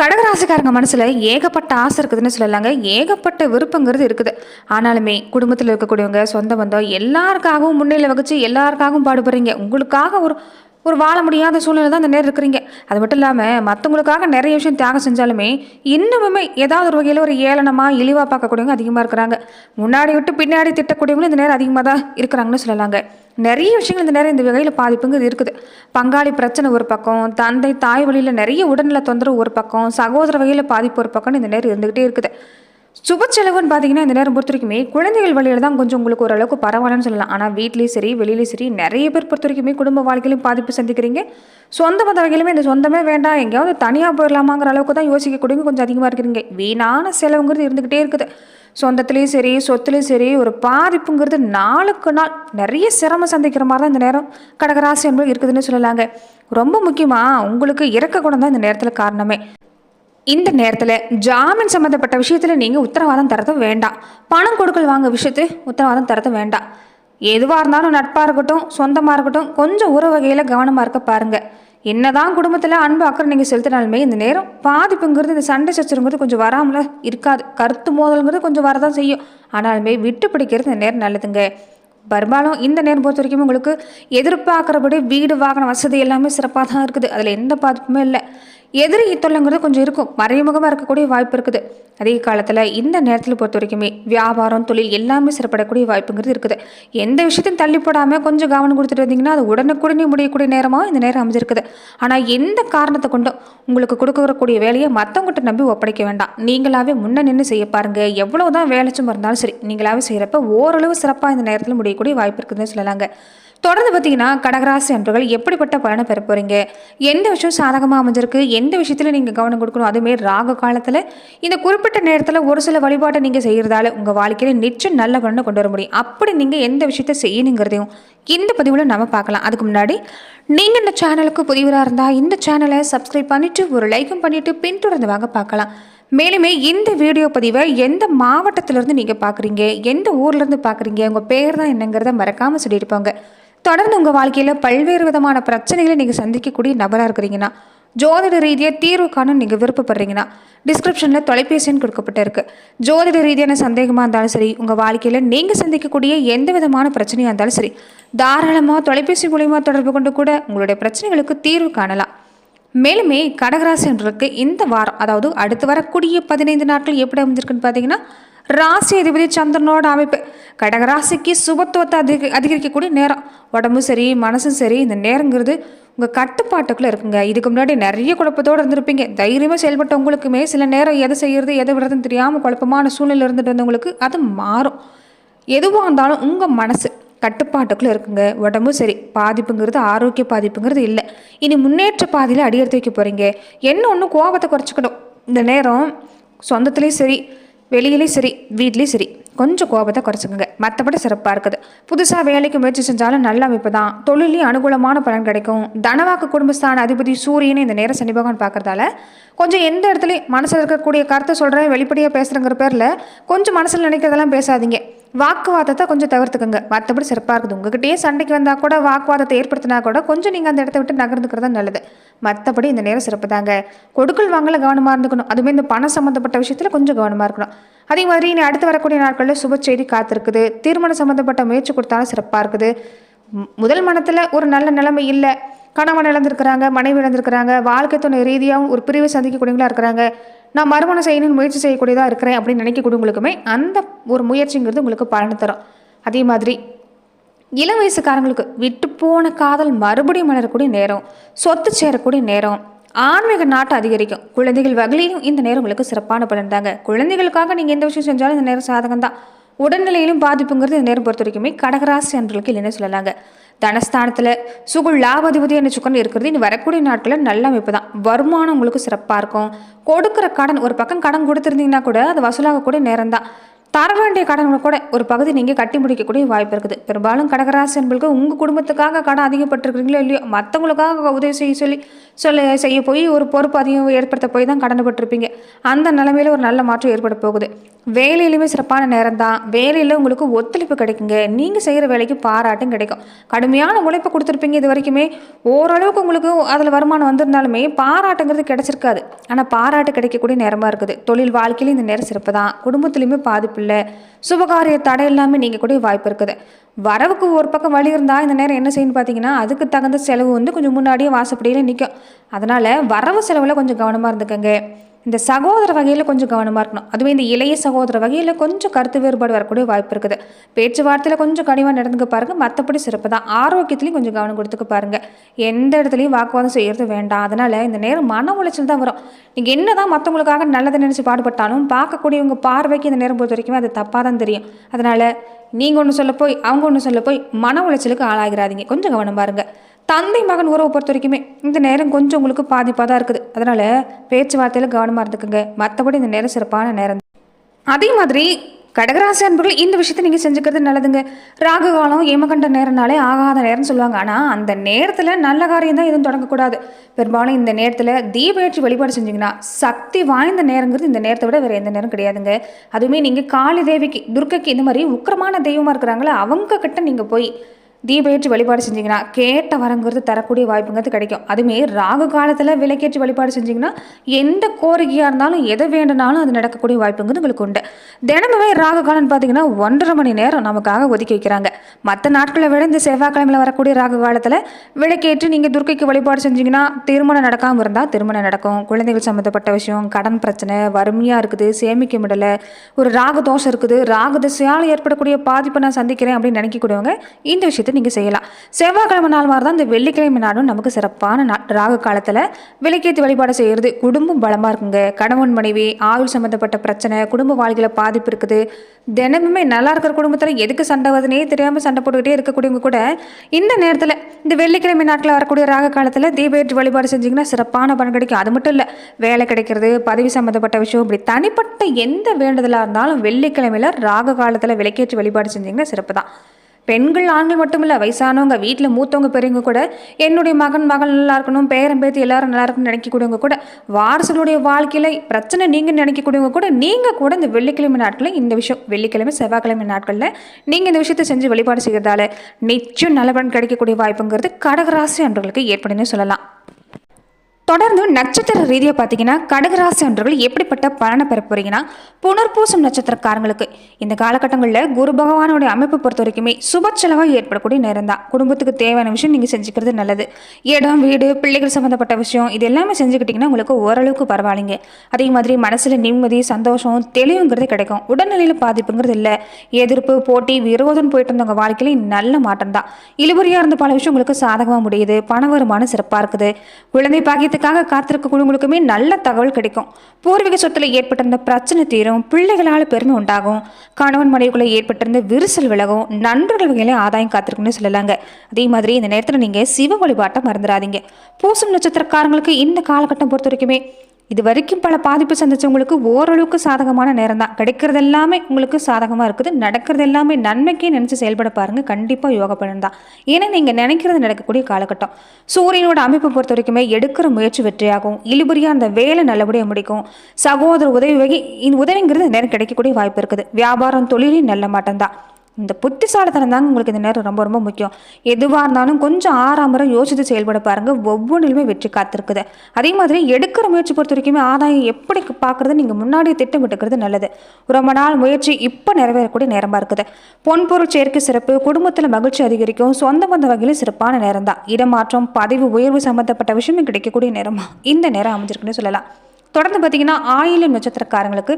கடகராசிக்காரங்க மனசில் ஏகப்பட்ட ஆசை இருக்குதுன்னு சொல்லலாங்க. ஏகப்பட்ட விருப்பங்கிறது இருக்குது. ஆனாலுமே குடும்பத்தில் இருக்கக்கூடியவங்க சொந்த பந்தம் எல்லாருக்காகவும் முன்னிலை வகிச்சு எல்லாருக்காகவும் பாடுபடுறீங்க. உங்களுக்காக ஒரு ஒரு வாழ முடியாத சூழ்நிலை தான் இந்த நேரம் இருக்கிறீங்க. அது மட்டும் இல்லாமல் மற்றவங்களுக்காக நிறைய விஷயம் தியாகம் செஞ்சாலுமே இன்னமுமே ஏதாவது ஒரு வகையில் ஒரு ஏளனமாக இழிவாக பார்க்கக்கூடியவங்க அதிகமாக இருக்கிறாங்க. முன்னாடி விட்டு பின்னாடி திட்டக்கூடியவங்களும் இந்த நேரம் அதிகமாக தான் இருக்கிறாங்கன்னு சொல்லலாங்க. நிறைய விஷயங்கள் இந்த நேரம் இந்த வகையில் பாதிப்புங்கிறது இருக்குது. பங்காளி பிரச்சனை ஒரு பக்கம் தந்தை தாய் வழியில் நிறைய உடல்நல தொந்தரவு ஒரு பக்கம் சகோதர வகையில் பாதிப்பு ஒரு பக்கம்னு இந்த நேரம் இருந்துகிட்டே இருக்குது. சுப செலவுன்னு பார்த்தீங்கன்னா இந்த நேரம் பொறுத்த வரைக்குமே குழந்தைகள் வழியில் தான் கொஞ்சம் உங்களுக்கு ஓரளவுக்கு பரவாயில்லன்னு சொல்லலாம். ஆனால் வீட்லேயும் சரி வெளியிலையும் சரி நிறைய பேர் பொறுத்த வரைக்குமே குடும்ப வாழ்க்கையிலும் பாதிப்பு சந்திக்கிறீங்க. சொந்த மத வகையிலுமே இந்த சொந்தமே வேண்டாம். எங்கேயாவது தனியாக போயிடலாமாங்கிற அளவுக்கு தான் யோசிக்கக்கூடியவங்க கொஞ்சம் அதிகமாக இருக்கிறீங்க. வீணான செலவுங்கிறது இருந்துக்கிட்டே இருக்குது. சொந்தத்துலேயும் சரி சொத்துலேயும் சரி ஒரு பாதிப்புங்கிறது நாளுக்கு நாள் நிறைய சிரமம் சந்திக்கிற மாதிரி தான் இந்த நேரம் கடகராசி என்பது இருக்குதுன்னு சொல்லலாங்க. ரொம்ப முக்கியமாக உங்களுக்கு இறக்க குணம் தான் இந்த நேரத்தில் காரணமே. இந்த நேரத்தில் ஜாமீன் சம்மந்தப்பட்ட விஷயத்தில் நீங்கள் உத்தரவாதம் தரது வேண்டாம். பணம் கொடுக்கல் வாங்க விஷயத்து உத்தரவாதம் தரது வேண்டாம். எதுவாக இருந்தாலும் நட்பாக இருக்கட்டும் சொந்தமாக இருக்கட்டும் கொஞ்சம் உறவு வகையில் கவனமாக இருக்க பாருங்கள் என்னதான் குடும்பத்தில் அன்பு அக்கறை நீங்கள் செலுத்தினாலுமே இந்த நேரம் பாதிப்புங்கிறது இந்த சண்டை சச்சரவுங்கிறது கொஞ்சம் வராமல் இருக்காது. கருத்து மோதல்ங்கிறது கொஞ்சம் வரதான் செய்யும். ஆனாலுமே விட்டு பிடிக்கிறது இந்த நேரம் நல்லதுங்க. பெரும்பாலும் இந்த நேரம் பொறுத்த வரைக்கும் உங்களுக்கு எதிர்பார்க்குறபடி வீடு வாகன வசதி எல்லாமே சிறப்பாக தான் இருக்குது. அதில் எந்த பாதிப்புமே இல்லை. எதிரி தொல்லைங்கிறது கொஞ்சம் இருக்கும். மறைமுகமாக இருக்கக்கூடிய வாய்ப்பு இருக்குது. அதே காலத்தில் இந்த நேரத்தில் பொறுத்த வரைக்குமே வியாபாரம் தொழில் எல்லாமே சிறப்படக்கூடிய வாய்ப்புங்கிறது இருக்குது. எந்த விஷயத்தையும் தள்ளி போடாமல் கொஞ்சம் கவனம் கொடுத்துட்டு வந்தீங்கன்னா அது உடனுக்குடனே முடியக்கூடிய நேரமாக இந்த நேரம் அமைஞ்சிருக்குது. ஆனால் எந்த காரணத்தை கொண்டும் உங்களுக்கு கொடுக்கக்கூடிய வேலையை மற்றவங்ககிட்ட நம்பி ஒப்படைக்க வேண்டாம். நீங்களாவே முன்ன நின்று செய்ய பாருங்கள் எவ்வளவுதான் வேலை சும்மா இருந்தாலும் சரி நீங்களாவே செய்கிறப்ப ஓரளவு சிறப்பாக இந்த நேரத்தில் முடியக்கூடிய வாய்ப்பு இருக்குதுன்னு சொல்லலாங்க. தொடர்ந்து பார்த்தீங்கன்னா கடகராசி அன்பர்கள் எப்படிப்பட்ட பலனை பெற போகிறீங்க எந்த விஷயம் சாதகமாக அமைஞ்சிருக்கு? எந்த விஷயத்தில் நீங்கள் கவனம் கொடுக்கணும்? அதுமாரி ராக காலத்தில் இந்த குறிப்பிட்ட நேரத்தில் ஒரு சில வழிபாட்டை நீங்கள் செய்கிறதால உங்கள் வாழ்க்கையில் நிச்சயம் நல்ல பலனை கொண்டு வர முடியும். அப்படி நீங்கள் எந்த விஷயத்தை செய்யணுங்கிறதையும் இந்த பதிவில் நம்ம பார்க்கலாம். அதுக்கு முன்னாடி நீங்கள் இந்த சேனலுக்கு புதிவராக இருந்தால் இந்த சேனலை சப்ஸ்கிரைப் பண்ணிவிட்டு ஒரு லைக்கும் பண்ணிவிட்டு பின்தொடர்ந்து வாங்க பார்க்கலாம். மேலுமே இந்த வீடியோ பதிவை எந்த மாவட்டத்திலேருந்து நீங்கள் பார்க்குறீங்க எந்த ஊர்லேருந்து பார்க்குறீங்க உங்கள் பேர் தான் என்னங்கிறத மறக்காமல் சொல்லியிருப்பாங்க தொடர்ந்து உங்கள் வாழ்க்கையில் பல்வேறு விதமான பிரச்சனைகளை நீங்கள் சந்திக்கக்கூடிய நபராக இருக்கிறீங்கன்னா ஜோதிட ரீதியாக தீர்வு காண நீங்கள் விருப்பப்படுறீங்கன்னா டிஸ்கிரிப்ஷனில் தொலைபேசின்னு கொடுக்கப்பட்டிருக்கு. ஜோதிட ரீதியான சந்தேகமாக இருந்தாலும் சரி உங்கள் வாழ்க்கையில் நீங்கள் சந்திக்கக்கூடிய எந்த விதமான பிரச்சனையாக இருந்தாலும் சரி தாராளமாக தொலைபேசி மூலயமா தொடர்பு கொண்டு கூட உங்களுடைய பிரச்சனைகளுக்கு தீர்வு காணலாம். மேலுமே கடகராசின்றதுக்கு இந்த வாரம் அதாவது அடுத்து வரக்கூடிய பதினைந்து நாட்கள் எப்படி அமைஞ்சிருக்குன்னு பார்த்தீங்கன்னா ராசி அதிபதி சந்திரனோட அமைப்பு. கடகராசிக்கு சுபத்துவத்தை அதிக அதிகரிக்கக்கூடிய நேரம். உடம்பும் சரி மனசும் சரி இந்த நேரங்கிறது உங்கள் கட்டுப்பாட்டுக்குள்ளே இருக்குங்க. இதுக்கு முன்னாடி நிறைய குழப்பத்தோடு இருந்திருப்பீங்க. தைரியமாக செயல்பட்ட உங்களுக்குமே சில நேரம் எதை செய்கிறது எதை விடுறதுன்னு தெரியாமல் குழப்பமான சூழ்நிலை இருந்துட்டு இருந்தவங்களுக்கு அது மாறும். எதுவாக இருந்தாலும் உங்கள் மனசு கட்டுப்பாட்டுக்குள்ளே இருக்குங்க. உடம்பு சரி. பாதிப்புங்கிறது ஆரோக்கிய பாதிப்புங்கிறது இல்லை. இனி முன்னேற்ற பாதையில் அடியெடுத்து வைக்க போகிறீங்க என்ன ஒன்று கோபத்தை குறைச்சிக்கணும். இந்த நேரம் சொந்தத்துலேயும் சரி வெளியிலையும் சரி வீட்லேயும் சரி கொஞ்சம் கோபத்தை குறைச்சிக்கோங்க. மற்றபடி சிறப்பாக இருக்குது. புதுசாக வேலைக்கு முயற்சி செஞ்சாலும் நல்ல அமைப்பு தான். தொழிலையும் அனுகூலமான பலன் கிடைக்கும். தனவாக்கு குடும்பஸ்தான அதிபதி சூரியனை இந்த நேரம் சனி பகவான் பார்க்கறதால கொஞ்சம் எந்த இடத்துலையும் மனசில் இருக்கக்கூடிய கருத்தை சொல்கிறேன் வெளிப்படையாக பேசுகிறேங்கிற பேரில் கொஞ்சம் மனசில் நினைக்கிறதெல்லாம் பேசாதீங்க. வாக்குவாதத்தை கொஞ்சம் தவிர்த்துக்கோங்க. மற்றபடி சிறப்பாக இருக்குது. உங்ககிட்டயே சண்டைக்கு வந்தால் கூட வாக்குவாதத்தை ஏற்படுத்தினா கூட கொஞ்சம் நீங்கள் அந்த இடத்த விட்டு நகர்ந்துக்கிறது நல்லது. மற்றபடி இந்த நேரம் சிறப்பு தாங்க. கொடுக்கல் வாங்கல கவனமாக இருந்துக்கணும். அதுவுமே இந்த பணம் சம்மந்தப்பட்ட விஷயத்தில் கொஞ்சம் கவனமாக இருக்கணும். அதே மாதிரி இனி அடுத்து வரக்கூடிய நாட்களில் சுப செய்தி காத்திருக்குது. திருமணம் சம்மந்தப்பட்ட முயற்சி கொடுத்தாலும் சிறப்பாக இருக்குது. முதல் மனத்தில் ஒரு நல்ல நிலைமை இல்லை. கணவன் இழந்திருக்கிறாங்க மனைவி இழந்திருக்கிறாங்க வாழ்க்கை துணை ரீதியாகவும் ஒரு பிரிவை சந்திக்கக்கூடியவங்களா இருக்கிறாங்க. நான் மறுமணம் செய்யணும்னு முயற்சி செய்யக்கூடியதாக இருக்கிறேன் அப்படின்னு நினைக்கக்கூடியவங்களுக்குமே அந்த ஒரு முயற்சிங்கிறது உங்களுக்கு பலன் தரும். அதே மாதிரி இளம் வயசுக்காரங்களுக்கு விட்டு போன காதல் மறுபடியும் மலரக்கூடிய நேரம் சொத்து சேரக்கூடிய நேரம் ஆன்மீக நாட்டை அதிகரிக்கும். குழந்தைகள் வகையிலையும் இந்த நேரம் உங்களுக்கு சிறப்பான பலன் தாங்க. குழந்தைகளுக்காக நீங்கள் எந்த விஷயம் செஞ்சாலும் இந்த நேரம் சாதகம் தான் உடல்நிலையிலும் பாதிப்புங்கிறது இந்த நேரம் பொறுத்த வரைக்குமே கடகராசி அன்றர்களுக்கு இல்லைன்னு சொல்லலாங்க. தனஸ்தானத்தில் சுகுள் லாபாதிபதி என்ன சுக்கன் இருக்கிறது. இனி வரக்கூடிய நாட்களில் நல்ல அமைப்பு தான் வருமானம் உங்களுக்கு சிறப்பாக இருக்கும். கொடுக்குற கடன் ஒரு பக்கம் கடன் கொடுத்துருந்தீங்கன்னா கூட அது வசூலாகக்கூடிய நேரம் தான் தர வேண்டிய கடன்களை கூட ஒரு பகுதி நீங்கள் கட்டி முடிக்கக்கூடிய வாய்ப்பு இருக்குது. பெரும்பாலும் கடகராசி என்பளுக்கு உங்கள் குடும்பத்துக்காக கடன் அதிகப்பட்டிருக்கிறீங்களோ இல்லையோ மற்றவங்களுக்காக உதவி செய்ய சொல்லி சொல்ல செய்ய போய் ஒரு பொறுப்பு அதிகம் ஏற்படுத்த போய் தான் கடனப்பட்டிருப்பீங்க அந்த நிலைமையில் ஒரு நல்ல மாற்றம் ஏற்பட போகுது. வேலையிலுமே சிறப்பான நேரம் தான். வேலையில் உங்களுக்கு ஒத்துழைப்பு கிடைக்குங்க. நீங்கள் செய்கிற வேலைக்கு பாராட்டும் கிடைக்கும். கடுமையான உழைப்பு கொடுத்துருப்பீங்க இது வரைக்குமே. ஓரளவுக்கு உங்களுக்கு அதில் வருமானம் வந்திருந்தாலுமே பாராட்டுங்கிறது கிடைச்சிருக்காது. ஆனால் பாராட்டு கிடைக்கக்கூடிய நேரமாக இருக்குது. தொழில் வாழ்க்கையிலும் இந்த நேரம் சிறப்பு தான். குடும்பத்துலேயுமே பாதிப்பு இல்லை சுபகாரிய தடை இல்லாமல் நீங்கள் கூட வாய்ப்பு இருக்குது. வரவுக்கு ஒரு பக்கம் வழி இருந்தால் இந்த நேரம் என்ன செய்யணும்னு பார்த்தீங்கன்னா அதுக்கு தகுந்த செலவு வந்து கொஞ்சம் முன்னாடியே வாசப்படியில் நிற்கும் அதனால் வரவு செலவில் கொஞ்சம் கவனமாக இருந்துக்கங்க. இந்த சகோதர வகையில் கொஞ்சம் கவனமாக இருக்கணும். அதுவே இந்த இளைய சகோதர வகையில் கொஞ்சம் கருத்து வேறுபாடு வரக்கூடிய வாய்ப்பு இருக்குது. பேச்சுவார்த்தையில் கொஞ்சம் கனிவாக நடந்துக்க பாருங்கள் மற்றபடி சிறப்பு தான். ஆரோக்கியத்துலையும் கொஞ்சம் கவனம் கொடுத்துக்க பாருங்கள் எந்த இடத்துலையும் வாக்குவாதம் செய்கிறது வேண்டாம். அதனால் இந்த நேரம் மன உளைச்சல் தான் வரும். நீங்கள் என்ன தான் மற்றவங்களுக்காக நல்லதை நினச்சி பாடுபட்டாலும் பார்க்கக்கூடியவங்க பார்வைக்கு இந்த நேரம் பொறுத்த வரைக்கும் அது தப்பாக தான் தெரியும். அதனால் நீங்கள் ஒன்று சொல்ல போய் அவங்க ஒன்று சொல்ல போய் மன உளைச்சலுக்கு ஆளாகிறாதீங்க. கொஞ்சம் கவனம் பாருங்கள் தந்தை மகன் உறவை பொறுத்த வரைக்குமே இந்த நேரம் கொஞ்சம் உங்களுக்கு பாதிப்பாக தான் இருக்குது. அதனால் பேச்சுவார்த்தையில் கவனமாக இருந்துக்குங்க. மற்றபடி இந்த நேரம் சிறப்பான நேரம் அதே மாதிரி கடகராசி அன்பர்கள் இந்த விஷயத்தை நீங்கள் செஞ்சுக்கிறது நல்லதுங்க. ராகு காலம் ஏமகண்ட நேரம்னாலே ஆகாத நேரம்னு சொல்லுவாங்க. ஆனால் அந்த நேரத்தில் நல்ல காரியம் தான் எதுவும் தொடங்கக்கூடாது. பெரும்பாலும் இந்த நேரத்தில் தீபேற்றி வழிபாடு செஞ்சீங்கன்னா சக்தி வாய்ந்த நேரங்கிறது இந்த நேரத்தை விட வேறு எந்த நேரம் கிடையாதுங்க. அதுவுமே நீங்கள் காளி தேவிக்கு துர்க்கைக்கு இந்த மாதிரி உக்கிரமான தெய்வமாக இருக்கிறாங்களே அவங்க கிட்ட நீங்கள் போய் தீபேற்றி வழிபாடு செஞ்சீங்கன்னா கேட்ட வரங்கிறது தரக்கூடிய வாய்ப்புங்கிறது கிடைக்கும். அதுமே ராகு காலத்தில் விலைக்கேற்றி வழிபாடு செஞ்சீங்கன்னா எந்த கோரிக்கையாக இருந்தாலும் எதை வேண்டுனாலும் அது நடக்கக்கூடிய வாய்ப்புங்கிறது உங்களுக்கு உண்டு. தினமுமே ராகு காலம்னு பார்த்தீங்கன்னா ஒன்றரை மணி நேரம் நமக்காக ஒதுக்கி வைக்கிறாங்க. மற்ற நாட்களை விட இந்த செவ்வாய்க்கிழமையில் வரக்கூடிய ராகு காலத்தில் விளக்கேற்று நீங்கள் துர்க்கைக்கு வழிபாடு செஞ்சீங்கன்னா திருமணம் நடக்காமல் இருந்தால் திருமணம் நடக்கும். குழந்தைகள் சம்மந்தப்பட்ட விஷயம் கடன் பிரச்சனை வறுமையாக இருக்குது சேமிக்க முடியலை ஒரு ராகு தோஷம் இருக்குது ராகு திசையால் ஏற்படக்கூடிய பாதிப்பை நான் சந்திக்கிறேன் அப்படின்னு நினைக்கக்கூடியவங்க இந்த விஷயத்தை நீங்கள் செய்யலாம். செவ்வாய்க்கிழமை நாள் மாதிரி தான் இந்த வெள்ளிக்கிழமை நாளும் நமக்கு சிறப்பான நாள். ராகு காலத்தில் விளக்கேற்றி வழிபாடு செய்கிறது குடும்பம் பலமாக இருக்குங்க. கணவன் மனைவி ஆயுள் சம்மந்தப்பட்ட பிரச்சனை குடும்ப வாழ்க்கையில் பாதிப்பு இருக்குது. தினமுமே நல்லா இருக்கிற குடும்பத்தில் எதுக்கு சண்டை வருதுனே தெரியாமல் சண்டை போட்டுக்கிட்டே இருக்கக்கூடியவங்க கூட இந்த நேரத்தில் இந்த வெள்ளிக்கிழமை நாட்டில் வரக்கூடிய ராக காலத்தில் தீபேற்றி வழிபாடு செஞ்சிங்கன்னா சிறப்பான பலன் கிடைக்கும். அது மட்டும் இல்லை வேலை கிடைக்கிறது பதவி சம்மந்தப்பட்ட விஷயம் இப்படி தனிப்பட்ட எந்த வேண்டுதலாக இருந்தாலும் வெள்ளிக்கிழமையில் ராக காலத்தில் விலைக்கேற்றி வழிபாடு செஞ்சிங்கன்னா சிறப்பு தான் பெண்கள் ஆண்கள் மட்டும் இல்லை வயசானவங்க வீட்டில் மூத்தவங்க பெரியவங்க கூட என்னுடைய மகன் மகள் நல்லா இருக்கணும் பேரன் பேத்தி எல்லாரும் நல்லா இருக்கணும்னு நினைக்கக்கூடியவங்க கூட வாரசுகளுடைய வாழ்க்கையில் பிரச்சனை நீங்கள் நினைக்கக்கூடியவங்க கூட நீங்கள் கூட இந்த வெள்ளிக்கிழமை நாட்களில் இந்த விஷயம் வெள்ளிக்கிழமை செவ்வாய்க்கிழமை நாட்களில் நீங்கள் இந்த விஷயத்தை செஞ்சு வழிபாடு செய்கிறதால நிச்சயம் நல்ல பலன் கிடைக்கக்கூடிய வாய்ப்புங்கிறது கடகராசி அன்றர்களுக்கு ஏற்படுன்னு சொல்லலாம். தொடர்ந்து நட்சத்திர ரீதியாக பார்த்தீங்கன்னா கடகராசி அன்றர்கள் எப்படிப்பட்ட பலனை பெற போறீங்கன்னா புனர்பூசம் நட்சத்திரக்காரங்களுக்கு இந்த காலகட்டங்களில் குரு பகவானுடைய அமைப்பு பொறுத்த வரைக்குமே சுப செலவாக ஏற்படக்கூடிய நேரம் தான். குடும்பத்துக்கு தேவையான விஷயம் நீங்கள் செஞ்சுக்கிறது நல்லது. இடம் வீடு பிள்ளைகள் சம்மந்தப்பட்ட விஷயம் இது எல்லாமே செஞ்சுக்கிட்டிங்கன்னா உங்களுக்கு ஓரளவுக்கு பரவாயில்லைங்க. அதே மாதிரி மனசில் நிம்மதி சந்தோஷம் தெளிவுங்கிறது கிடைக்கும். உடல்நிலையில் பாதிப்புங்கிறது இல்லை. எதிர்ப்பு போட்டி விரோதம் போயிட்டு இருந்தவங்க வாழ்க்கையில நல்ல மாற்றம் தான் இழுபறியாக இருந்த பல விஷயம் உங்களுக்கு சாதகமாக முடியுது. பண வருமானம் சிறப்பாக இருக்குது. குழந்தை பாக்கியத்துக்கு பாக்கியத்துக்காக காத்திருக்கக்கூடியவங்களுக்குமே நல்ல தகவல் கிடைக்கும். பூர்வீக சொத்துல ஏற்பட்டிருந்த பிரச்சனை தீரும் பிள்ளைகளால் பெருமை உண்டாகும். கணவன் மனைவிக்குள்ளே ஏற்பட்டிருந்த விரிசல் விலகும் நண்பர்கள் வகையில ஆதாயம் காத்திருக்குன்னு சொல்லலாங்க. அதே மாதிரி இந்த நேரத்தில் நீங்கள் சிவ வழிபாட்டை மறந்துடாதீங்க. பூசம் நட்சத்திரக்காரங்களுக்கு இந்த காலகட்டம் பொறுத்த வரைக்குமே இது வரைக்கும் பல பாதிப்பு சந்திச்சவங்களுக்கு ஓரளவுக்கு சாதகமான நேரம் தான் கிடைக்கிறது எல்லாமே உங்களுக்கு சாதகமாக இருக்குது. நடக்கிறது எல்லாமே நன்மைக்கே நினச்சி செயல்பட பாருங்கள் கண்டிப்பாக யோகா பலன் தான். ஏன்னா நீங்கள் நினைக்கிறது நடக்கக்கூடிய காலகட்டம். சூரியனோட அமைப்பு பொறுத்த வரைக்குமே எடுக்கிற முயற்சி வெற்றியாகும். இழுபறியாக அந்த வேலை நல்லபடியாக முடிக்கும். சகோதர உதவி வகை இந்த உதவிங்கிறது நேரம் கிடைக்கக்கூடிய வாய்ப்பு இருக்குது. வியாபாரம் தொழிலையும் நல்ல மாட்டம்தான் இந்த புத்திசாலித்தனம் தாங்க உங்களுக்கு இந்த நேரம் ரொம்ப ரொம்ப முக்கியம். எதுவாக இருந்தாலும் கொஞ்சம் ஆறாமரம் யோசித்து செயல்பட பாருங்கள் ஒவ்வொன்றிலுமே வெற்றி காத்திருக்குது. அதே மாதிரி எடுக்கிற முயற்சி பொறுத்த வரைக்குமே ஆதாயம் எப்படி பார்க்குறது நீங்கள் முன்னாடியே திட்டமிட்டுக்கிறது நல்லது. ரொம்ப நாள் முயற்சி இப்போ நிறைவேறக்கூடிய நேரமாக இருக்குது. பொன்பொருள் சேர்க்கை சிறப்பு குடும்பத்தில் மகிழ்ச்சி அதிகரிக்கும் சொந்த பந்த வகையிலும் சிறப்பான நேரம் தான் இடமாற்றம் பதவி உயர்வு சம்மந்தப்பட்ட விஷயமும் கிடைக்கக்கூடிய நேரமாக இந்த நேரம் அமைஞ்சிருக்குன்னு சொல்லலாம். தொடர்ந்து பார்த்தீங்கன்னா ஆயிலம் நட்சத்திரக்காரங்களுக்கு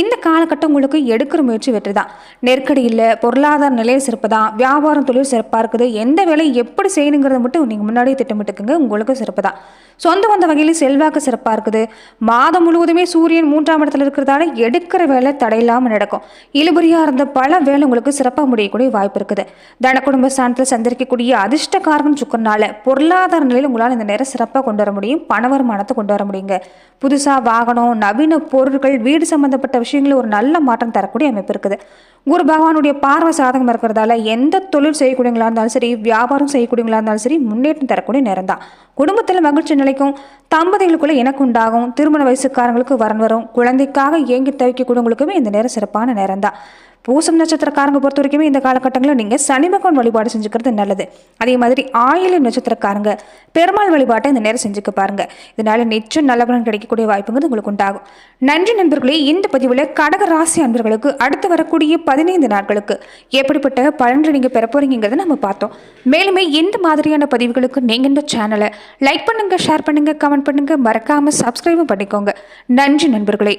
இந்த காலகட்டம் உங்களுக்கு எடுக்கிற முயற்சி வெற்றி தான் நெருக்கடி இல்லை பொருளாதார நிலையை சிறப்பு தான் வியாபாரம் தொழில் சிறப்பாக இருக்குது. எந்த வேலையை எப்படி செய்யணுங்கிறத மட்டும் நீங்கள் முன்னாடியே திட்டமிட்டுக்குங்க உங்களுக்கு சிறப்பு தான் சொந்த வந்த வகையில் செல்வாக்கு சிறப்பாக இருக்குது. மாதம் முழுவதுமே சூரியன் மூன்றாம் இடத்துல இருக்கிறதால எடுக்கிற வேலை தடையில்லாமல் நடக்கும். இழுபறியாக இருந்த பல வேலை உங்களுக்கு சிறப்பாக முடியக்கூடிய வாய்ப்பு இருக்குது. தன குடும்ப ஸ்தானத்தில் சந்திரிக்கக்கூடிய அதிர்ஷ்டக்காரன் சுக்கனால பொருளாதார நிலையில் உங்களால் இந்த நேரம் சிறப்பாக கொண்டு வர முடியும். பண வருமானத்தை கொண்டு வர முடியுங்க. புதுசாக புதுசாக வாகனம் நவீன பொருட்கள் வீடு சம்மந்தப்பட்ட விஷயங்களில் ஒரு நல்ல மாற்றம் தரக்கூடிய அமைப்பு இருக்குது. குரு பகவானுடைய பார்வை சாதகம் இருக்கிறதால எந்த தொழில் செய்யக்கூடியவங்களா இருந்தாலும் சரி வியாபாரம் செய்யக்கூடியவங்களா இருந்தாலும் சரி முன்னேற்றம் தரக்கூடிய நேரம் தான். குடும்பத்தில் மகிழ்ச்சி நிலைக்கும் தம்பதிகளுக்குள்ள எனக்கு உண்டாகும் திருமண வயசுக்காரங்களுக்கு வரன் வரும் குழந்தைக்காக ஏங்கி தவிக்கக்கூடியவங்களுக்குமே இந்த நேரம் சிறப்பான நேரம் தான். பூசம் நட்சத்திரக்காரங்க பொறுத்த வரைக்குமே இந்த காலகட்டங்களில் நீங்கள் சனிமகன் வழிபாடு செஞ்சுக்கிறது நல்லது. அதே மாதிரி ஆயிலம் நட்சத்திரக்காரங்க பெருமாள் வழிபாட்டை இந்த நேரம் செஞ்சுக்க பாருங்க. இதனால நிச்சயம் நல்ல பலன் கிடைக்கக்கூடிய வாய்ப்புங்கிறது உங்களுக்கு உண்டாகும். நன்றி நண்பர்களே இந்த பதிவில் கடக ராசி அன்பர்களுக்கு அடுத்து வரக்கூடிய பதினைந்து நாட்களுக்கு. எப்படிப்பட்ட பலன்கள் நீங்கள் பெற போகிறீங்கிறத நம்ம பார்த்தோம். மேலுமே இந்த மாதிரியான பதிவுகளுக்கு நீங்கள் இந்த சேனலை லைக் பண்ணுங்கள் ஷேர் பண்ணுங்கள் கமெண்ட் பண்ணுங்கள் மறக்காமல் சப்ஸ்கிரைபும் பண்ணிக்கோங்க. நன்றி நண்பர்களே.